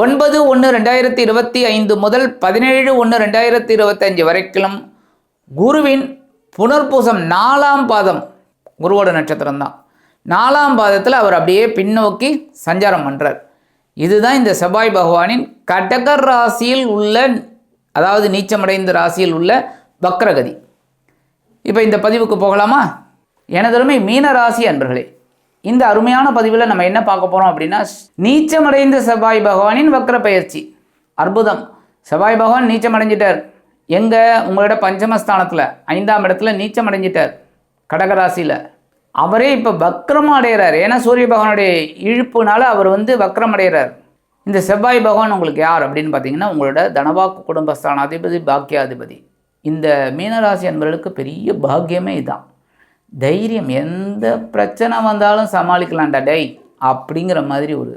ஒன்பது ஒன்று ரெண்டாயிரத்தி இருபத்தி ஐந்து முதல் பதினேழு ஒன்று ரெண்டாயிரத்தி இருபத்தஞ்சு வரைக்கும் குருவின் புனர்பூசம் நாலாம் பாதம் குருவோட நட்சத்திரம் தான். நாலாம் பாதத்தில் அவர் அப்படியே பின்னோக்கி சஞ்சாரம் பண்ணுறார் இதுதான் இந்த செவ்வாய் பகவானின் கடகர் ராசியில் உள்ள அதாவது நீச்சமடைந்த ராசியில் உள்ள வக்ரகதி. இப்போ இந்த பதிவுக்கு போகலாமா? எனதருமை மீன ராசி அன்பர்களே இந்த அருமையான பதிவில் நம்ம என்ன பார்க்க போகிறோம் அப்படின்னா நீச்சமடைந்த செவ்வாய் பகவானின் வக்ர பயிற்சி. அற்புதம். செவ்வாய் பகவான் நீச்சம் அடைஞ்சிட்டார் எங்கே? உங்களோட பஞ்சமஸ்தானத்தில் ஐந்தாம் இடத்துல நீச்சம் அடைஞ்சிட்டார் கடகராசியில். அவரே இப்போ வக்ரம் அடைகிறார் ஏன்னா சூரிய பகவானுடைய இழுப்புனால அவர் வந்து வக்ரம் அடைகிறார் இந்த செவ்வாய் பகவான் உங்களுக்கு யார் அப்படின்னு பார்த்தீங்கன்னா உங்களோட தனவாக்கு குடும்பஸ்தானாதிபதி பாக்கியாதிபதி. இந்த மீனராசி என்பவர்களுக்கு பெரிய பாக்கியமே இதுதான் தைரியம். எந்த பிரச்சனை வந்தாலும் சமாளிக்கலாம்டா டேய் அப்படிங்கிற மாதிரி ஒரு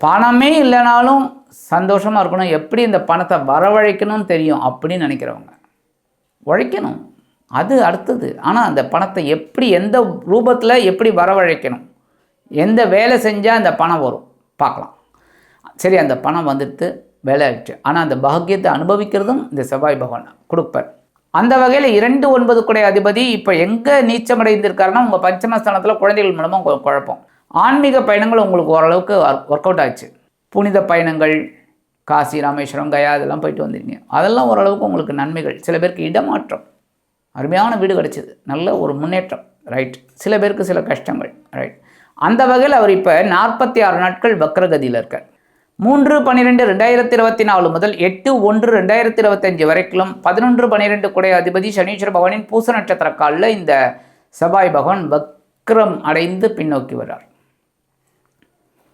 பணமே இல்லைனாலும் சந்தோஷமாக இருக்கணும். எப்படி இந்த பணத்தை வரவழைக்கணும்னு தெரியும் அப்படின்னு நினைக்கிறவங்க. உழைக்கணும். அது அடுத்தது. ஆனால் அந்த பணத்தை எப்படி எந்த ரூபத்தில் எப்படி வரவழைக்கணும்? எந்த வேலை செஞ்சால் அந்த பணம் வரும்? பார்க்கலாம். சரி அந்த பணம் வந்துட்டு வேலை ஆயிடுச்சு ஆனால் அந்த பாக்கியத்தை அனுபவிக்கிறதும் இந்த செவ்வாய் பகவான் கொடுப்பார். அந்த வகையில் இரண்டு ஒன்பது குடை அதிபதி இப்போ எங்கே நீச்சமடைந்திருக்காருன்னா உங்கள் பஞ்சமஸ்தானத்தில் குழந்தைகள் மூலமாக உங்களுக்கு குழப்பம். ஆன்மீக பயணங்கள் உங்களுக்கு ஓரளவுக்கு ஒர்க் அவுட் ஆச்சு. புனித பயணங்கள் காசி ராமேஸ்வரம் கயா இதெல்லாம் போயிட்டு வந்திருக்கீங்க. அதெல்லாம் ஓரளவுக்கு உங்களுக்கு நன்மைகள். சில பேருக்கு இடமாற்றம். அருமையான வீடு கிடைச்சிது. நல்ல ஒரு முன்னேற்றம். ரைட் சில பேருக்கு சில கஷ்டங்கள். ரைட் அந்த வகையில் அவர் இப்போ நாற்பத்தி ஆறு நாட்கள் வக்ரகதியில் இருக்கார். மூன்று பன்னிரெண்டு ரெண்டாயிரத்தி இருபத்தி நாலு முதல் எட்டு ஒன்று ரெண்டாயிரத்தி இருபத்தஞ்சு வரைக்கும் பதினொன்று பன்னிரெண்டு குடைய அதிபதி சனீஸ்வர பகவானின் பூச நட்சத்திர காலில் இந்த செவ்வாய் பகவான் வக்ரம் அடைந்து பின்னோக்கி வர்றார்.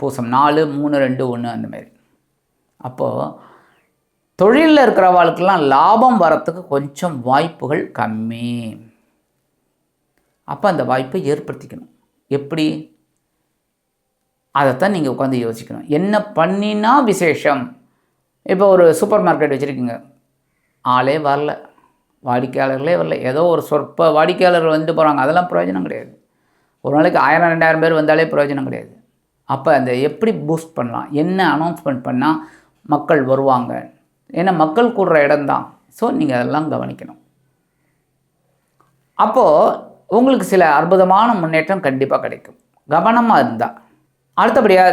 பூசம் நாலு மூணு ரெண்டு ஒன்று அந்த மாதிரி. அப்போது தொழிலில் இருக்கிறவாளுக்கெல்லாம் லாபம் வரத்துக்கு கொஞ்சம் வாய்ப்புகள் கம்மி. அப்போ அந்த வாய்ப்பை ஏற்படுத்திக்கணும். எப்படி? அதைத்தான் நீங்கள் உட்காந்து யோசிக்கணும். என்ன பண்ணினா விசேஷம்? இப்போ ஒரு சூப்பர் மார்க்கெட் வச்சுருக்கீங்க. ஆளே வரல. வாடிக்கையாளர்களே வரல. ஏதோ ஒரு சொற்ப வாடிக்கையாளர்கள் வந்துட்டு போகிறாங்க அதெல்லாம் பிரயோஜனம் கிடையாது. ஒரு நாளைக்கு ஆயிரம் ரெண்டாயிரம் பேர் வந்தாலே பிரயோஜனம் கிடையாது. அப்போ அந்த எப்படி பூஸ்ட் பண்ணலாம்? என்ன அனௌன்ஸ்மெண்ட் பண்ணால் மக்கள் வருவாங்க? ஏன்னா மக்கள் கூடுற இடம்தான். ஸோ நீங்கள் அதெல்லாம் கவனிக்கணும். அப்போது உங்களுக்கு சில அற்புதமான முன்னேற்றம் கண்டிப்பாக கிடைக்கும். கவனமாக இருந்தால் அடுத்தபடியாக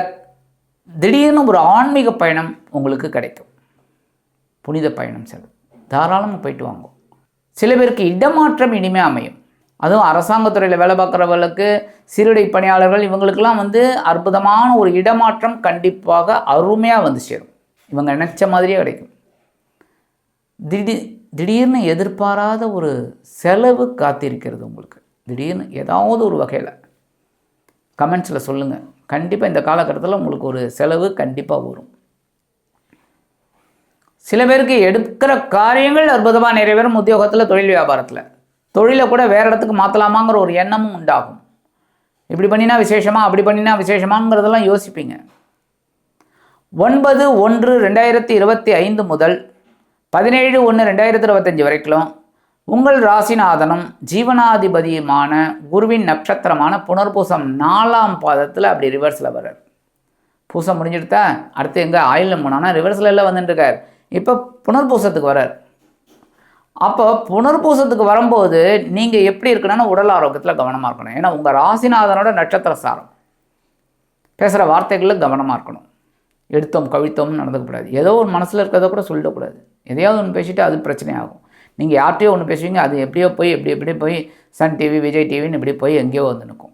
திடீர்னு ஒரு ஆன்மீக பயணம் உங்களுக்கு கிடைக்கும். புனித பயணம் செல்லும். தாராளமாக போயிட்டு வாங்கும் சில பேருக்கு இடமாற்றம் இனிமே அமையும். அதுவும் அரசாங்கத்துறையில் வேலை பார்க்குறவர்களுக்கு சீருடை பணியாளர்கள் இவங்களுக்கெல்லாம் வந்து அற்புதமான ஒரு இடமாற்றம் கண்டிப்பாக அருமையாக வந்து சேரும். இவங்க நினச்ச மாதிரியே கிடைக்கும். திடீர் திடீர்னு எதிர்பாராத ஒரு செலவு காத்திருக்கிறது உங்களுக்கு. திடீர்னு ஏதாவது ஒரு வகையில். கமெண்ட்ஸில் சொல்லுங்கள் கண்டிப்பாக இந்த காலகட்டத்தில் உங்களுக்கு ஒரு செலவு கண்டிப்பாக வரும். சில பேருக்கு எடுக்கிற காரியங்கள் அற்புதமாக நிறைவேறும் உத்தியோகத்தில் தொழில் வியாபாரத்தில். தொழிலை கூட வேறு இடத்துக்கு மாற்றலாமாங்கிற ஒரு எண்ணமும் உண்டாகும். இப்படி பண்ணினா விசேஷமா அப்படி பண்ணினா விசேஷமாங்கிறதெல்லாம் யோசிப்பீங்க. ஒன்பது ஒன்று ரெண்டாயிரத்தி இருபத்தி ஐந்து முதல் பதினேழு ஒன்று ரெண்டாயிரத்தி இருபத்தஞ்சி வரைக்கும் உங்கள் ராசிநாதனும் ஜீவனாதிபதியுமான குருவின் நட்சத்திரமான புனர்பூசம் நாலாம் பாதத்தில் அப்படி ரிவர்ஸில் வர்றார். பூசம் முடிஞ்சிடுத்தா அடுத்து எங்கே ஆயிலில் போனான்னா ரிவர்ஸில் எல்லாம் வந்துட்டுருக்கார் இப்போ புனர்பூசத்துக்கு வர்றார். அப்போ புனர்பூசத்துக்கு வரும்போது நீங்கள் எப்படி இருக்கணும்னா உடல் ஆரோக்கியத்தில் கவனமாக இருக்கணும். ஏன்னா உங்கள் ராசிநாதனோட நட்சத்திர சாரம். பேசுகிற வார்த்தைகளில் கவனமாக இருக்கணும். எடுத்தோம் கவித்தோம்னு நடந்துக்கக்கூடாது ஏதோ ஒரு மனசில் இருக்கிறத கூட சொல்லிடக்கூடாது எதையாவது ஒன்று பேசிட்டு அது பிரச்சனையாகும். நீங்கள் யார்கிட்டயோ ஒன்று பேசுவீங்க அது எப்படியோ போய் எப்படி எப்படி போய் சன் டிவி விஜய் டிவின்னு இப்படி போய் எங்கேயோ வந்து நிற்கும்.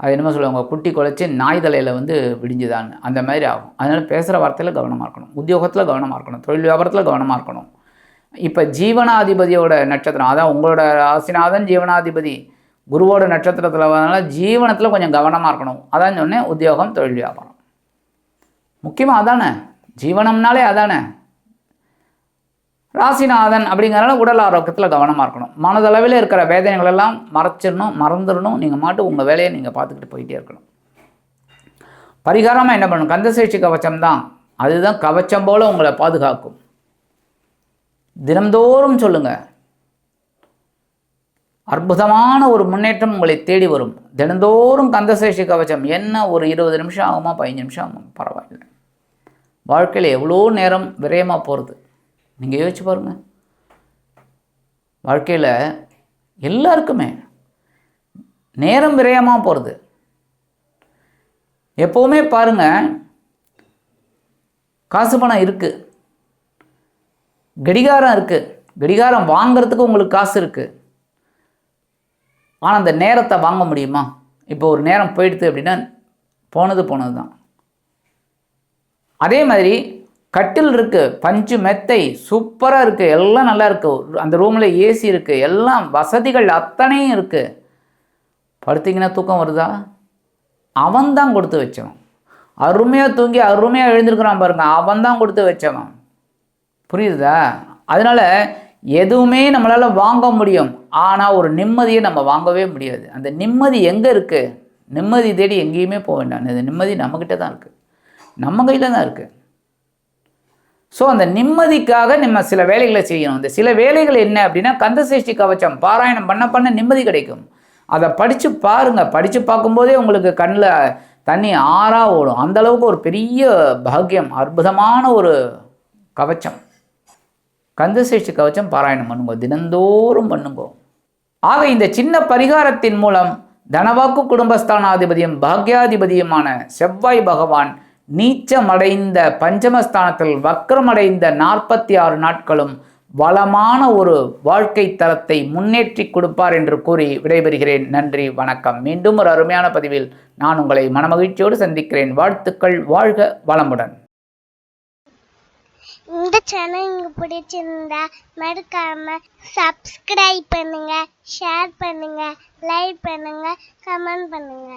அது என்னமோ சொல்லுவாங்க குட்டி குலைச்சி நாய் தலையில் வந்து விடிஞ்சுதான்னு. அந்த மாதிரி ஆகும். அதனால் பேசுகிற வார்த்தையில் கவனமாக இருக்கணும். உத்தியோகத்தில் கவனமாக இருக்கணும். தொழில் வியாபாரத்தில் கவனமாக இருக்கணும். இப்போ ஜீவனாதிபதியோட நட்சத்திரம் அதான் உங்களோட ராசிநாதன் ஜீவனாதிபதி குருவோட நட்சத்திரத்தில் வரனால ஜீவனத்தில் கொஞ்சம் கவனமாக இருக்கணும். அதான் சொன்னேன் உத்தியோகம் தொழில் வியாபாரம். முக்கியமாக அதானே? ஜீவனம்னாலே அதானே? ராசிநாதன் அப்படிங்கிறனால உடல் ஆரோக்கியத்தில் கவனமாக இருக்கணும். மனதளவில் இருக்கிற வேதனைகள் எல்லாம் மறைச்சிடணும் மறந்துடணும். நீங்கள் மாட்டு உங்கள் வேலையை நீங்கள் பார்த்துக்கிட்டு போயிட்டே இருக்கணும். பரிகாரமாக என்ன பண்ணணும்? கந்தசேஷி கவச்சம் தான் அதுதான் கவச்சம் போல் உங்களை பாதுகாக்கும். தினந்தோறும் சொல்லுங்கள் அற்புதமான ஒரு முன்னேற்றம் உங்களை தேடி வரும். தினந்தோறும் கந்தசேஷி கவச்சம். என்ன ஒரு இருபது நிமிஷம் ஆகுமா? பதினஞ்சு நிமிஷம் ஆகும்? பரவாயில்லை. வாழ்க்கையில் எவ்வளோ நேரம் விரயமாக போகிறது நீங்கள் யோசிச்சு பாருங்கள் வாழ்க்கையில் எல்லாருக்குமே நேரம் விரயமாக போகிறது எப்போவுமே பாருங்கள் காசு பணம் இருக்குது கடிகாரம் இருக்குது கடிகாரம் வாங்கிறதுக்கு உங்களுக்கு காசு இருக்குது ஆனால் அந்த நேரத்தை வாங்க முடியுமா? இப்போ ஒரு நேரம் போயிடுது அப்படின்னா போனது போனது தான் அதே மாதிரி கட்டில் இருக்குது பஞ்சு மெத்தை சூப்பராக இருக்குது எல்லாம் நல்லா இருக்குது அந்த ரூமில் ஏசி இருக்குது எல்லாம் வசதிகள் அத்தனையும் இருக்குது படுத்திங்கன்னா தூக்கம் வருதா? அவன் தான் கொடுத்து வச்சவன். அருமையாக தூங்கி அருமையாக எழுந்திருக்கிறான் பாருங்க அவன் தான் கொடுத்து வச்சவன். புரியுதா? அதனால் எதுவுமே நம்மளால் வாங்க முடியும். ஆனால் ஒரு நிம்மதியை நம்ம வாங்கவே முடியாது. அந்த நிம்மதி எங்கே இருக்குது நிம்மதி தேடி எங்கேயுமே போக வேண்டாம். அந்த நிம்மதி நம்மக்கிட்ட தான் இருக்குது நம்ம கையில் தான் இருக்குது ஸோ அந்த நிம்மதிக்காக நம்ம சில வேலைகளை செய்யணும். இந்த சில வேலைகள் என்ன அப்படின்னா கந்தசேஷ்டி கவச்சம் பாராயணம் பண்ண பண்ண நிம்மதி கிடைக்கும். அதை படித்து பாருங்கள் படித்து பார்க்கும்போதே உங்களுக்கு கண்ணில் தண்ணி ஆறாக ஓடும். அந்தளவுக்கு ஒரு பெரிய பாக்கியம் அற்புதமான ஒரு கவச்சம். கந்தசேஷ்டி கவச்சம் பாராயணம் பண்ணுங்க. தினந்தோறும் பண்ணுங்க. ஆக இந்த சின்ன பரிகாரத்தின் மூலம் தனவாக்கு குடும்பஸ்தானாதிபதியும் பாக்யாதிபதியுமான செவ்வாய் பகவான் நீச்சமடைந்த பஞ்சமஸ்தானத்தில் வக்ரமடைந்த நாற்பத்தி ஆறு நாட்களும் வளமான ஒரு வாழ்க்கை தரத்தை முன்னேற்றி கொடுப்பார் என்று கூறி விடைபெறுகிறேன். நன்றி வணக்கம். மீண்டும் ஒரு அருமையான பதிவில் நான் உங்களை மனமகிழ்ச்சியோடு சந்திக்கிறேன். வாழ்த்துக்கள் வாழ்க வளமுடன். இந்த சேனல் உங்களுக்கு பிடிச்சிருந்தா மறக்காம சப்ஸ்கிரைப் பண்ணுங்க ஷேர் பண்ணுங்க லைக் பண்ணுங்க கமெண்ட் பண்ணுங்க.